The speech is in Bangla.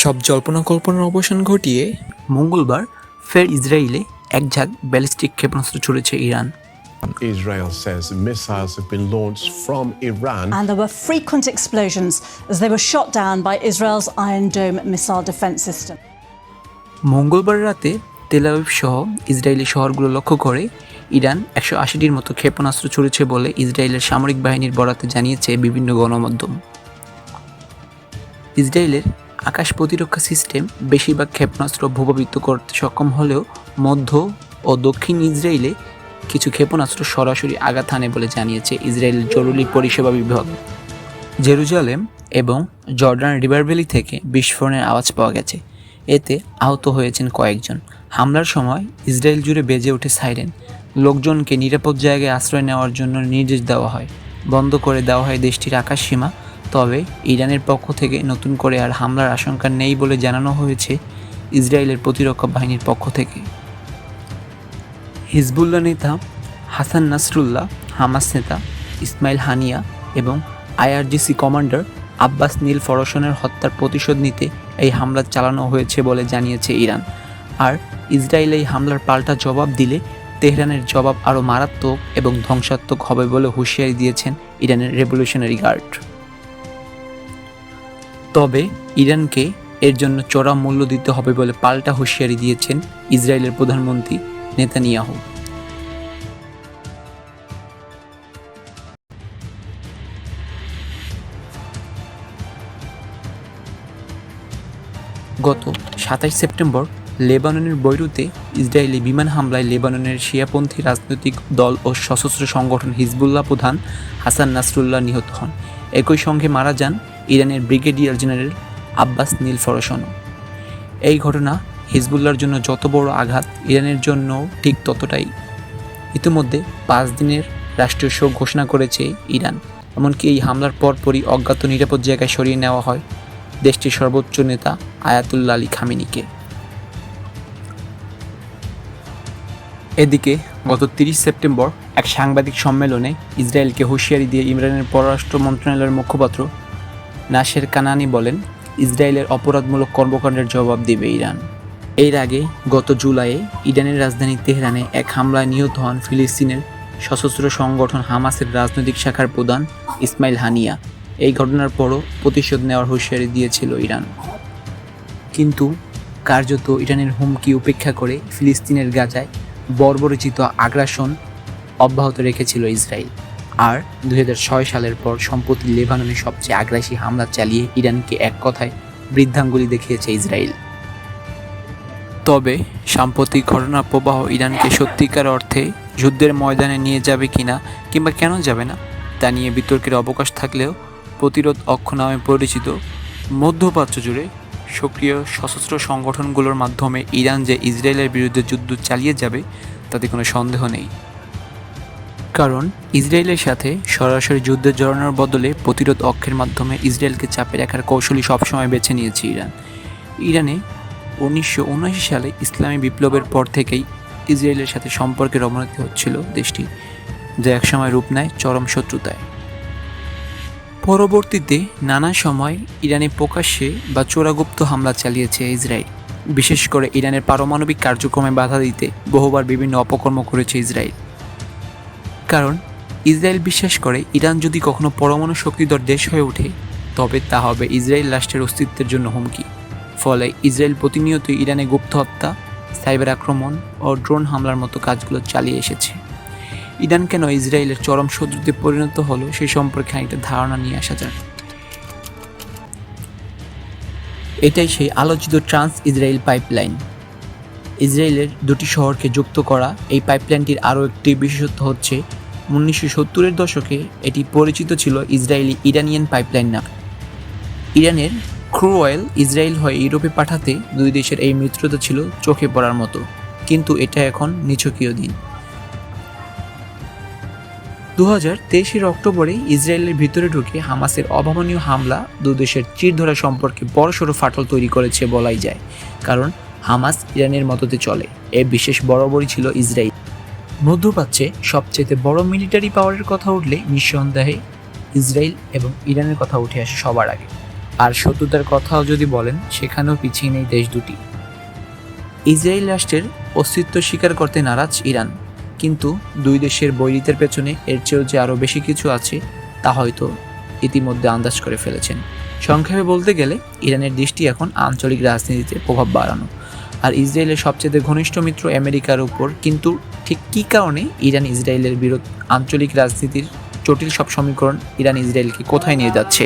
সব জল্পনা কল্পনার অবসান ঘটিয়ে মঙ্গলবার ফের ইসরায়েলে এক ঝাঁক ব্যালিস্টিক ক্ষেপণাস্ত্র ছুড়েছে Iran Israel says missiles have been launched from Iran. And there were frequent explosions as they were shot down by Israel's Iron Dome missile defense system. মঙ্গলবার রাতে তেলাবিব সহ ইসরায়েলি শহরগুলো লক্ষ্য করে ইরান একশো আশিটির মতো ক্ষেপণাস্ত্র ছুড়েছে বলে ইসরায়েলের সামরিক বাহিনীর বরাতে জানিয়েছে বিভিন্ন গণমাধ্যম ইসরায়েলের আকাশ প্রতিরক্ষা সিস্টেম বেশিরভাগ ক্ষেপণাস্ত্র ভূপাবিত করতে সক্ষম হলেও মধ্য ও দক্ষিণ ইসরায়েলে কিছু ক্ষেপণাস্ত্র সরাসরি আঘাত হানে বলে জানিয়েছে ইসরায়েলের জরুরি পরিষেবা বিভাগ। জেরুজালেম এবং জর্ডান রিভার ভ্যালি থেকে বিস্ফোরণের আওয়াজ পাওয়া গেছে। এতে আহত হয়েছেন কয়েকজন। হামলার সময় ইসরায়েল জুড়ে বেজে ওঠে সাইরেন। লোকজনকে নিরাপদ জায়গায় আশ্রয় নেওয়ার জন্য নির্দেশ দেওয়া হয়। বন্ধ করে দেওয়া হয় দেশটির আকাশ সীমা তবে ইরানের পক্ষ থেকে নতুন করে আর হামলার আশঙ্কা নেই বলে জানানো হয়েছে ইসরায়েলের প্রতিরক্ষা বাহিনীর পক্ষ থেকে। হিজবুল্লাহ নেতা হাসান নাসরুল্লাহ, হামাস নেতা ইসমাইল হানিয়া এবং আইআরজিসি কমান্ডার আব্বাস নীল ফরসনের হত্যার প্রতিশোধ নিতে এই হামলা চালানো হয়েছে বলে জানিয়েছে ইরান। আর ইসরায়েল এই হামলার পাল্টা জবাব দিলে তেহরানের জবাব আরও মারাত্মক এবং ধ্বংসাত্মক হবে বলে হুঁশিয়ারি দিয়েছেন ইরানের রেভলিউশনারি গার্ড। তবে ইরানকে এর জন্য চড়া মূল্য দিতে হবে বলে পাল্টা হুঁশিয়ারি দিয়েছেন ইসরায়েলের প্রধানমন্ত্রী নেতানিয়াহু। গত সাতাশ সেপ্টেম্বর লেবাননের বৈরুতে ইসরায়েলি বিমান হামলায় লেবাননের শিয়াপন্থী রাজনৈতিক দল ও সশস্ত্র সংগঠন হিজবুল্লাহ প্রধান হাসান নাসরুল্লাহ নিহত হন। একই সঙ্গে মারা যান ইরানের ব্রিগেডিয়ার জেনারেল আব্বাস নীল ফরসনও এই ঘটনা হিজবুল্লাহর জন্য যত বড় আঘাত, ইরানের জন্য ঠিক ততটাই। ইতিমধ্যে পাঁচ দিনের রাষ্ট্রীয় শোক ঘোষণা করেছে ইরান। এমনকি এই হামলার পরপরই অজ্ঞাত নিরাপদ জায়গায় সরিয়ে নেওয়া হয় দেশটির সর্বোচ্চ নেতা আয়াতুল্লা আলী খামিনিকে। এদিকে গত তিরিশ সেপ্টেম্বর এক সাংবাদিক সম্মেলনে ইসরায়েলকে হুঁশিয়ারি দিয়ে ইমরানের পররাষ্ট্র মন্ত্রণালয়ের মুখপাত্র নাসের কানানি বলেন, ইসরায়েলের অপরাধমূলক কর্মকাণ্ডের জবাব দেবে ইরান। এর আগে গত জুলাইয়ে ইরানের রাজধানী তেহরানে এক হামলায় নিহত হন ফিলিস্তিনের সশস্ত্র সংগঠন হামাসের রাজনৈতিক শাখার প্রধান ইসমাইল হানিয়া। এই ঘটনার পরও প্রতিশোধ নেওয়ার হুঁশিয়ারি দিয়েছিল ইরান। কিন্তু কার্যত ইরানের হুমকি উপেক্ষা করে ফিলিস্তিনের গাজায় বর্বরচিত আগ্রাসন অব্যাহত রেখেছিল ইসরায়েল। আর দু হাজার ছয় সালের পর সম্প্রতি লেবাননে সবচেয়ে আগ্রাসী হামলা চালিয়ে ইরানকে এক কথায় বৃদ্ধাঙ্গুলি দেখিয়েছে ইসরায়েল। তবে সাম্প্রতিক ঘটনা প্রবাহ ইরানকে সত্যিকার অর্থে যুদ্ধের ময়দানে নিয়ে যাবে কিনা কিংবা কেন যাবে না, তা নিয়ে বিতর্কের অবকাশ থাকলেও প্রতিরোধ অক্ষ নামে পরিচিত মধ্যপ্রাচ্য জুড়ে সক্রিয় সশস্ত্র সংগঠনগুলোর মাধ্যমে ইরান যে ইসরায়েলের বিরুদ্ধে যুদ্ধ চালিয়ে যাবে, তাতে কোনো সন্দেহ নেই। কারণ ইসরায়েলের সাথে সরাসরি যুদ্ধে জড়ানোর বদলে প্রতিরোধ অক্ষের মাধ্যমে ইসরায়েলকে চাপে রাখার কৌশলই সবসময় বেছে নিয়েছে ইরান। ইরানে উনিশশো উনআশি সালে ইসলামী বিপ্লবের পর থেকেই ইসরায়েলের সাথে সম্পর্কের অবনতি হচ্ছিল দেশটি, যা একসময় রূপ নেয় চরম শত্রুতায়। পরবর্তীতে নানা সময় ইরানে প্রকাশ্যে বা চোরাগুপ্ত হামলা চালিয়েছে ইসরায়েল। বিশেষ করে ইরানের পারমাণবিক কার্যক্রমে বাধা দিতে বহুবার বিভিন্ন অপকর্ম করেছে ইসরায়েল। কারণ ইসরায়েল বিশ্বাস করে ইরান যদি কখনো পরমাণু শক্তিধর দেশ হয়ে ওঠে, তবে তা হবে ইসরায়েল রাষ্ট্রের অস্তিত্বের জন্য হুমকি। ফলে ইসরায়েল প্রতিনিয়ত ইরানে গুপ্ত হত্যা, সাইবার আক্রমণ ও ড্রোন হামলার মতো কাজগুলো চালিয়ে এসেছে। ইরান কেন ইসরায়েলের চরম শত্রুতে পরিণত হলো সেই সম্পর্কে খানিকটা ধারণা নিয়ে আসা যায় এটাই সেই আলোচিত ট্রান্স ইসরায়েল পাইপলাইন। ইসরায়েলের দুটি শহরকে যুক্ত করা এই পাইপলাইনটির আরও একটি বিশেষত্ব হচ্ছে উনিশশো সত্তরের দশকে এটি পরিচিত ছিল ইসরায়েলি ইরানিয়ান পাইপলাইন নামে। ইরানের ক্রু অয়েল ইসরায়েল হয়ে ইউরোপে পাঠাতে দুই দেশের এই মিত্রতা ছিল চোখে পড়ার মতো, কিন্তু এটা এখন নিছকীয় দিন। দু হাজার তেইশের অক্টোবরে ইসরায়েলের ভিতরে ঢুকে হামাসের অভাবনীয় হামলা দেশের চিরধরা সম্পর্কে বড়সড় ফাটল তৈরি করেছে বলাই যায়, কারণ হামাস ইরানের মতোতে চলে। এ বিশেষ বরাবরই ছিল ইসরায়েল। মধ্যপ্রাচ্যে সবচেয়ে বড় মিলিটারি পাওয়ারের কথা উঠলে নিঃসন্দেহে ইসরায়েল এবং ইরানের কথা উঠে আসে সবার আগে। আর শত্রুতার কথাও যদি বলেন, সেখানেও পিছিয়ে নেই দেশ দুটি। ইসরায়েল রাষ্ট্রের অস্তিত্ব স্বীকার করতে নারাজ ইরান। কিন্তু দুই দেশের বৈরিতের পেছনে এর চেয়েও যে আরও বেশি কিছু আছে, তা হয়তো ইতিমধ্যে আন্দাজ করে ফেলেছেন। সংক্ষেপে বলতে গেলে, ইরানের দৃষ্টি এখন আঞ্চলিক রাজনীতিতে প্রভাব বাড়ানো। আর ইসরায়েলের সবচেয়ে ঘনিষ্ঠ মিত্র আমেরিকার উপর, কিন্তু ঠিক কী কারণে ইরান ইসরায়েলের বিরোধ আঞ্চলিক রাজনীতির জটিল সব সমীকরণ ইরান ইসরায়েলকে কোথায় নিয়ে যাচ্ছে?